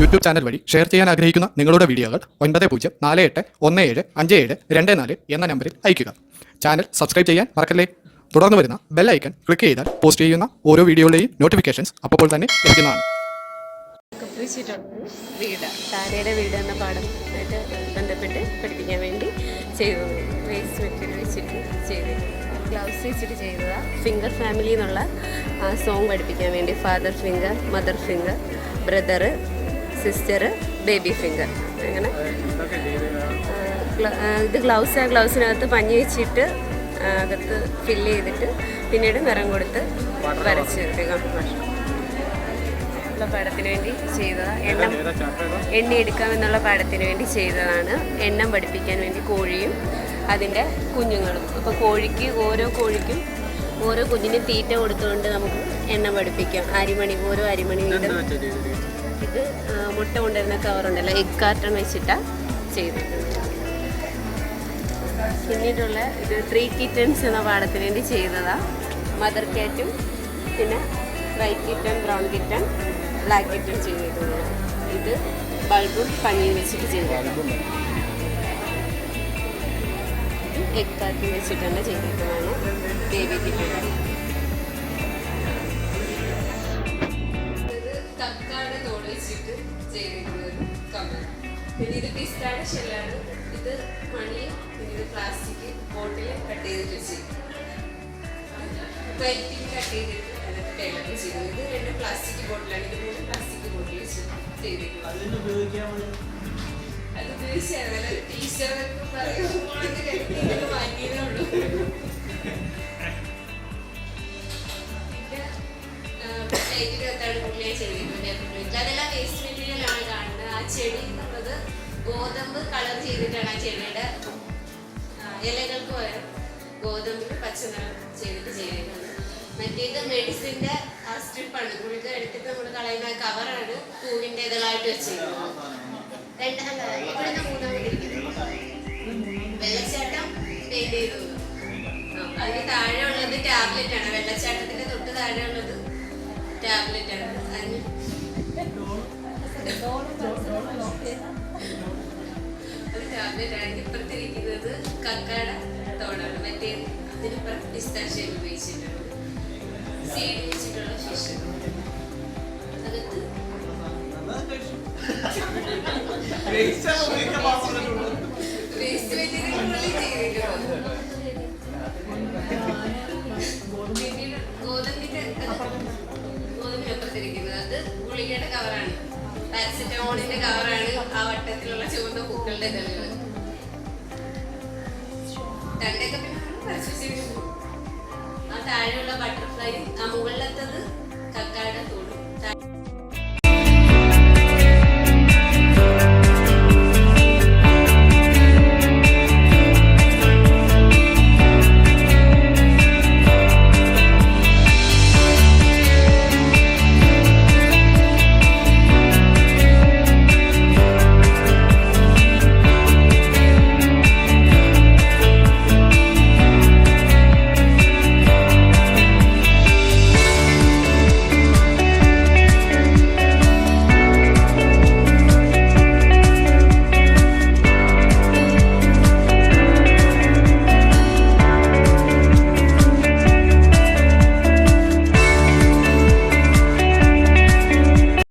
YouTube channel വഴി share ചെയ്യാൻ ആഗ്രഹിക്കുന്ന നിങ്ങളുടെ വീഡിയോകൾ ഒൻപത് പൂജ്യം നാല് എട്ട് ഒന്ന് ഏഴ് അഞ്ച് ഏഴ് രണ്ട് നാല് എന്ന നമ്പറിൽ അയയ്ക്കുക. ചാനൽ സബ്സ്ക്രൈബ് ചെയ്യാൻ മറക്കല്ലേ? തുടർന്ന് വരുന്ന ബെൽ ഐക്കൺ ക്ലിക്ക് ചെയ്താൽ പോസ്റ്റ് ചെയ്യുന്ന ഓരോ വീഡിയോയുടെയും നോട്ടിഫിക്കേഷൻസ് അപ്പോൾ തന്നെ ലഭിക്കുന്നതാണ് താരയുടെ എന്ന വേണ്ടി വെച്ചിട്ട് ഗ്ലൗസ് വെച്ചിട്ട് ചെയ്തതാണ് ഫിംഗർ ഫാമിലി എന്നുള്ള സോങ് പഠിപ്പിക്കാൻ വേണ്ടി father finger mother finger brother sister baby finger അങ്ങനെ ഇത് ഗ്ലൗസ് ആ ഗ്ലൗസിനകത്ത് പഞ്ഞി വെച്ചിട്ട് അകത്ത് ഫില്ല് ചെയ്തിട്ട് പിന്നീട് നിറം കൊടുത്ത് വരച്ചെടുക്കുക ഉള്ള പാഠത്തിന് വേണ്ടി ചെയ്തതാണ് എണ്ണം എണ്ണ എടുക്കാമെന്നുള്ള പാഠത്തിന് വേണ്ടി ചെയ്തതാണ്. എണ്ണം പഠിപ്പിക്കാൻ വേണ്ടി കോഴിയും അതിന്റെ കുഞ്ഞുങ്ങളും. അപ്പോൾ കോഴിക്ക് ഓരോ കോഴിക്കും ഓരോ കുഞ്ഞിനും തീറ്റ കൊടുത്തുകൊണ്ട് നമുക്ക് എണ്ണം പഠിപ്പിക്കാം. അരിമണി ഓരോ അരിമണി വീതം. ഇത് മുട്ട കൊണ്ടുവരുന്ന കവറുണ്ടല്ലോ എഗ് കാർട്ടൺ വെച്ചിട്ടാണ് ചെയ്തിട്ടുണ്ട് പിന്നീടുള്ള ഇത് ത്രീ കിറ്റൻസ് എന്ന പാടത്തിന് വേണ്ടി ചെയ്തതാണ് മദർ കാറ്റും പിന്നെ white kitten brown kitten black kitten ചെയ്തിട്ടുണ്ട് ഇത് ബൾബും പനിയും വെച്ചിട്ട് ചെയ്തിട്ടുണ്ട് എഗ് കാർട്ടൺ വെച്ചിട്ടാണ് ചെയ്തിട്ടുള്ളതാണ് ബേബി കിറ്റൺ പിന്നെ ഇത് പിസ്താടെ ഷെല്ലാണ് ഇത് മണി പിന്നെ ഇത് പ്ലാസ്റ്റിക് ബോട്ടിൽ കട്ട് ചെയ്തിട്ട് വെച്ചിരിക്കും കട്ട് ചെയ്തിട്ട് അതിനകത്ത് ചെയ്തു. ഇത് രണ്ട് പ്ലാസ്റ്റിക് ബോട്ടിലാണ് ഇത് മൂന്ന് പ്ലാസ്റ്റിക് ബോട്ടിൽ വെച്ച് ചെയ്തിട്ടുള്ളത് അത് ഉപയോഗിച്ചാൽ ടീച്ചറൊക്കെ പറയുമ്പോൾ വാങ്ങിയതേ ഉള്ളൂ. ലൈറ്റിനകത്താണ് പുള്ളിയെ ചെയ്തിട്ടുള്ളത് അതെല്ലാം വേസ്റ്റ് മെറ്റീരിയലാണ് കാണുന്നത്. ആ ചെടി എന്നുള്ളത് ഗോതമ്പ് കളർ ചെയ്തിട്ടാണ് ആ, ഇലകൾക്ക് പകരം ഗോതമ്പിന് പച്ച നിറം ചെയ്തിട്ട് ചെയ്തിട്ടുണ്ട് മറ്റേത് മെഡിസിന്റെ ആ സ്ട്രിപ്പാണ്. ഗുളിക എടുത്തിട്ട് നമ്മൾ കളയുന്ന കവറാണ് പൂവിന്റെ ഇതളായിട്ട് വെച്ചിരിക്കുന്നത്. രണ്ട് അല്ല വെള്ളച്ചാട്ടം പെയിന്റ് ചെയ്തു. അതിന് താഴെ ഉള്ളത് ടാബ്ലറ്റ് ആണ് വെള്ളച്ചാട്ടത്തിന്റെ തൊട്ട് താഴെ ഉള്ളത് ടാബ്ലറ്റ് ആണ് അതിന് അത് ഗോതമ്പിന്റെ ഗോതമ്പിനപ്പുറത്തിരിക്കുന്നത് അത് ഗുളികയുടെ കവറാണ് പാരസെറ്റമോളിന്റെ കവറാണ് ആ വട്ടത്തിലുള്ള ചുവന്ന പൂക്കളുടെ ഇതളുകൾ രണ്ടൊക്കെ ആ താഴെയുള്ള ബട്ടർഫ്ലൈ ആ മുകളിലത്തത് കക്കാട്